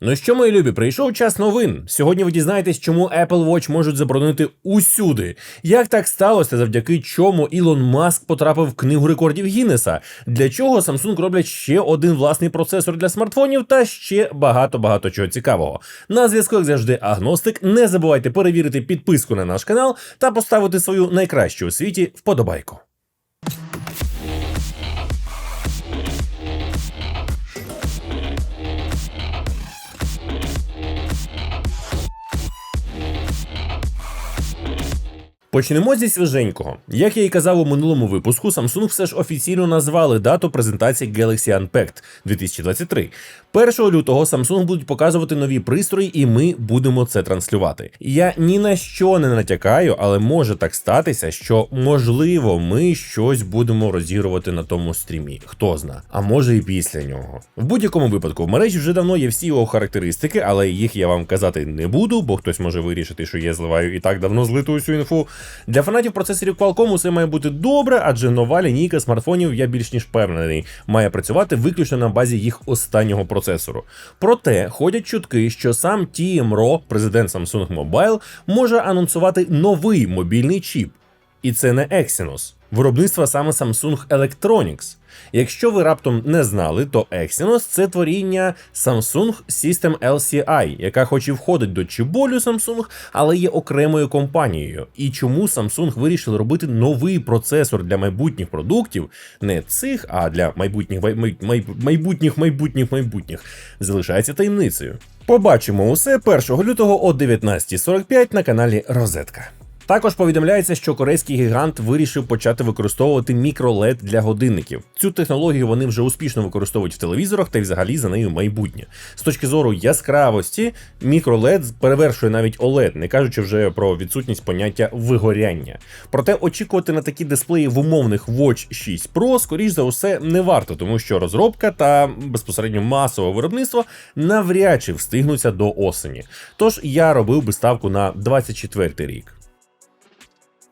Ну що, мої любі, прийшов час новин. Сьогодні ви дізнаєтесь, чому Apple Watch можуть заборонити усюди. Як так сталося, завдяки чому Ілон Маск потрапив в книгу рекордів Гіннеса? Для чого Samsung роблять ще один власний процесор для смартфонів та ще багато багато чого цікавого. На зв'язку, як завжди, агностик. Не забувайте перевірити підписку на наш канал та поставити свою найкращу у світі вподобайку. Почнемо зі свіженького. Як я і казав у минулому випуску, Samsung все ж офіційно назвали дату презентації Galaxy Unpacked 2023. 1 лютого Samsung будуть показувати нові пристрої, і ми будемо це транслювати. Я ні на що не натякаю, але може так статися, що можливо ми щось будемо розігрувати на тому стрімі. Хто зна, а може і після нього. В будь-якому випадку в мережі вже давно є всі його характеристики, але їх я вам казати не буду, бо хтось може вирішити, що я зливаю і так давно злиту усю інфу. Для фанатів процесорів Qualcomm усе має бути добре, адже нова лінійка смартфонів, я більш ніж впевнений, має працювати виключно на базі їх останнього процесору. Проте ходять чутки, що сам Тім Ро, президент Samsung Mobile, може анонсувати новий мобільний чіп. І це не Exynos, виробництва саме Samsung Electronics. Якщо ви раптом не знали, то Exynos – це творіння Samsung System LCI, яка хоч і входить до чіболю Samsung, але є окремою компанією. І чому Samsung вирішили робити новий процесор для майбутніх продуктів, не цих, а для майбутніх май- май- майбутніх майбутніх майбутніх, залишається таємницею. Побачимо усе 1 лютого о 19.45 на каналі Розетка. Також повідомляється, що корейський гігант вирішив почати використовувати мікролед для годинників. Цю технологію вони вже успішно використовують в телевізорах та й взагалі за нею майбутнє. З точки зору яскравості, мікролед перевершує навіть OLED, не кажучи вже про відсутність поняття вигоряння. Проте очікувати на такі дисплеї в умовних Watch 6 Pro, скоріш за усе, не варто, тому що розробка та безпосередньо масове виробництво навряд чи встигнуться до осені. Тож я робив би ставку на 24 рік.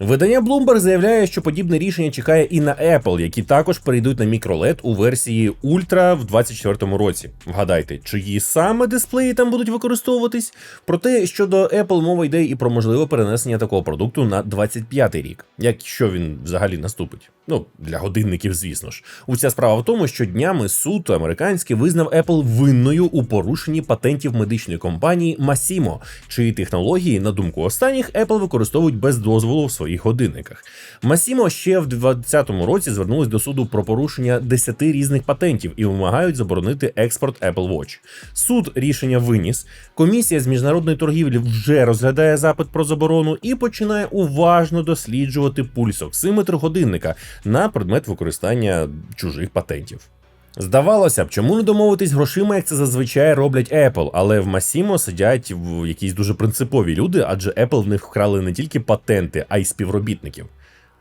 Видання Bloomberg заявляє, що подібне рішення чекає і на Apple, які також перейдуть на мікролед у версії Ultra в 2024 році. Вгадайте, чиї саме дисплеї там будуть використовуватись? Проте щодо Apple мова йде і про можливе перенесення такого продукту на 25 рік, якщо він взагалі наступить. Ну, для годинників, звісно ж. Уся справа в тому, що днями суд американський визнав Apple винною у порушенні патентів медичної компанії Massimo, чиї технології, на думку останніх, Apple використовують без дозволу в своїх годинниках. Massimo ще в 2020 році звернулись до суду про порушення 10 різних патентів і вимагають заборонити експорт Apple Watch. Суд рішення виніс. Комісія з міжнародної торгівлі вже розглядає запит про заборону і починає уважно досліджувати пульсоксиметр годинника на предмет використання чужих патентів. Здавалося б, чому не домовитись грошима, як це зазвичай роблять Apple, але в Масімо сидять в якісь дуже принципові люди, адже Apple в них вкрали не тільки патенти, а й співробітників.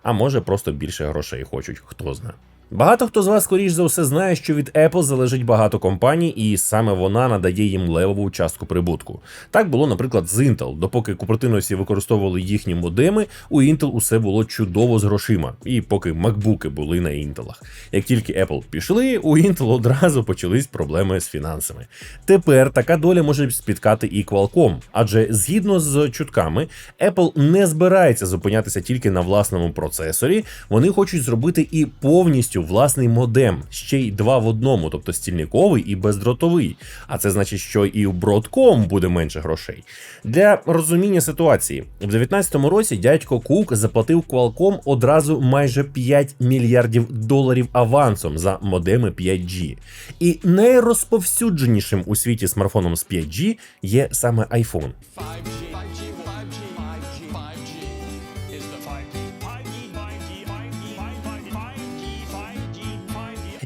А може просто більше грошей хочуть, хто знає. Багато хто з вас, скоріш за все, знає, що від Apple залежить багато компаній, і саме вона надає їм левову частку прибутку. Так було, наприклад, з Intel. Допоки купертиносі використовували їхні модеми, у Intel усе було чудово з грошима, і поки макбуки були на Intel. Як тільки Apple пішли, у Intel одразу почались проблеми з фінансами. Тепер така доля може спіткати і Qualcomm, адже згідно з чутками, Apple не збирається зупинятися тільки на власному процесорі, вони хочуть зробити і повністю власний модем, ще й два в одному, тобто стільниковий і бездротовий. А це значить, що і у Broadcom буде менше грошей. Для розуміння ситуації, в 2019 році дядько Кук заплатив Qualcomm одразу майже 5 мільярдів доларів авансом за модеми 5G. І найрозповсюдженішим у світі смартфоном з 5G є саме iPhone. 5G, 5G, 5G,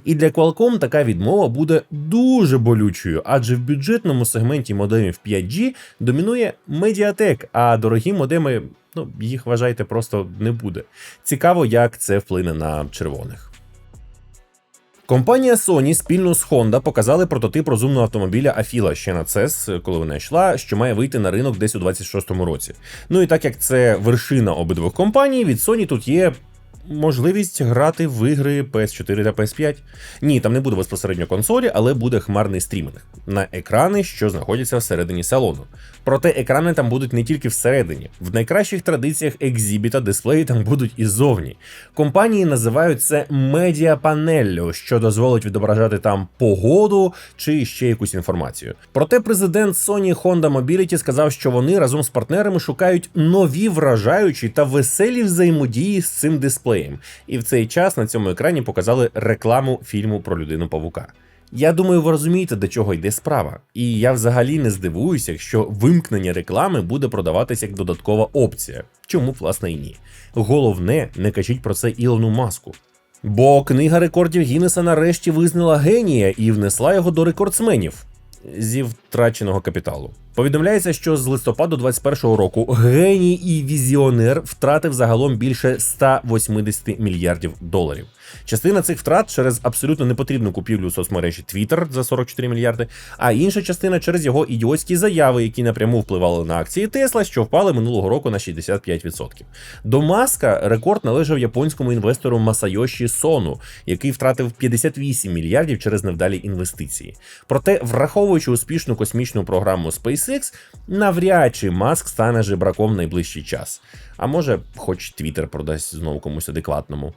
І для Qualcomm така відмова буде дуже болючою, адже в бюджетному сегменті модемів 5G домінує Mediatek, а дорогі модеми, ну їх вважайте, просто не буде. Цікаво, як це вплине на червоних. Компанія Sony спільно з Honda показали прототип розумного автомобіля Afila ще на CES, коли вона йшла, що має вийти на ринок десь у 26-му році. Ну і так як це вершина обидвох компаній, від Sony тут є можливість грати в ігри PS4 та PS5. Ні, там не буде безпосередньо консолі, але буде хмарний стрімінг на екрани, що знаходяться всередині салону. Проте екрани там будуть не тільки всередині. В найкращих традиціях екзібіта дисплеї там будуть і зовні. Компанії називають це медіапанеллю, що дозволить відображати там погоду чи ще якусь інформацію. Проте президент Sony Honda Mobility сказав, що вони разом з партнерами шукають нові вражаючі та веселі взаємодії з цим дисплеєм. І в цей час на цьому екрані показали рекламу фільму про людину павука. Я думаю, ви розумієте, до чого йде справа. І я взагалі не здивуюся, якщо вимкнення реклами буде продаватися як додаткова опція. Чому власне і ні. Головне, не кажіть про це Ілону Маску. Бо книга рекордів Гіннеса нарешті визнала генія і внесла його до рекордсменів зі втраченого капіталу. Повідомляється, що з листопаду 21-го року геній і візіонер втратив загалом більше 180 мільярдів доларів. Частина цих втрат через абсолютно непотрібну купівлю соцмережі Twitter за 44 мільярди, а інша частина через його ідіотські заяви, які напряму впливали на акції Тесла, що впали минулого року на 65%. До Маска рекорд належав японському інвестору Масайоші Сону, який втратив 58 мільярдів через невдалі інвестиції. Проте, враховуючи успішну космічну програму SpaceX, навряд чи Маск стане жебраком в найближчий час. А може, хоч Твіттер продасть знову комусь адекватному.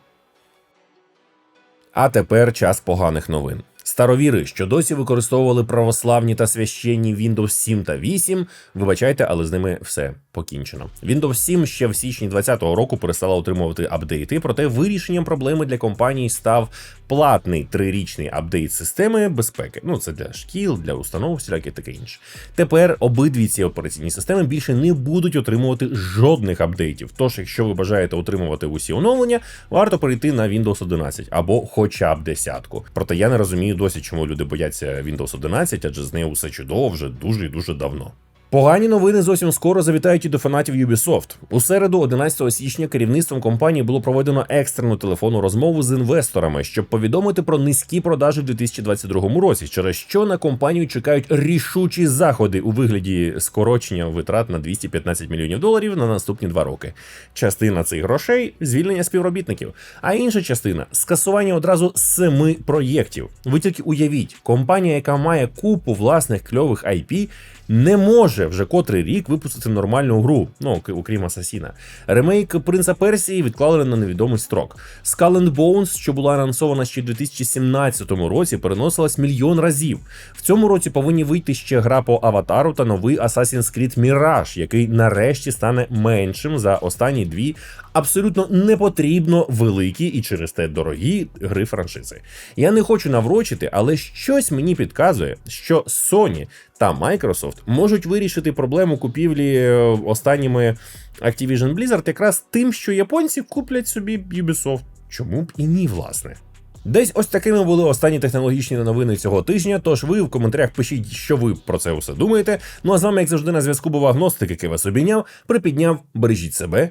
А тепер час поганих новин. Старовіри, що досі використовували православні та священні Windows 7 та 8, вибачайте, але з ними все покінчено. Windows 7 ще в січні 2020 року перестала отримувати апдейти, проте вирішенням проблеми для компанії став платний трирічний апдейт системи безпеки. Ну це для шкіл, для установ, всіляке таке інше. Тепер обидві ці операційні системи більше не будуть отримувати жодних апдейтів. Тож, якщо ви бажаєте отримувати усі оновлення, варто перейти на Windows 11 або хоча б десятку. Проте я не розумію досі, чому люди бояться Windows 11, адже з нею все чудово вже дуже і дуже давно. Погані новини зовсім скоро завітають і до фанатів Ubisoft. У середу, 11 січня, керівництвом компанії було проведено екстрену телефонну розмову з інвесторами, щоб повідомити про низькі продажі в 2022 році, через що на компанію чекають рішучі заходи у вигляді скорочення витрат на 215 мільйонів доларів на наступні два роки. Частина цих грошей звільнення співробітників, а інша частина скасування одразу семи проєктів. Ви тільки уявіть, компанія, яка має купу власних кльових IP, не може вже котрий рік випустити нормальну гру, ну окрім Асасіна. Ремейк Принца Персії відклали на невідомий строк. Skull and Bones, що була анонсована ще у 2017 році, переносилась мільйон разів. В цьому році повинні вийти ще гра по аватару та новий Assassin's Creed Mirage, який нарешті стане меншим за останні дві абсолютно непотрібно великі і через те дорогі гри франшизи. Я не хочу наврочити, але щось мені підказує, що Sony та Microsoft можуть вирішити проблему купівлі е, останніми Activision Blizzard якраз тим, що японці куплять собі Ubisoft. Чому б і ні, власне. Десь ось такими були останні технологічні новини цього тижня. Тож ви в коментарях пишіть, що ви про це усе думаєте. Ну а з вами, як завжди, на зв'язку був агностик, який вас обійняв, припідняв, бережіть себе,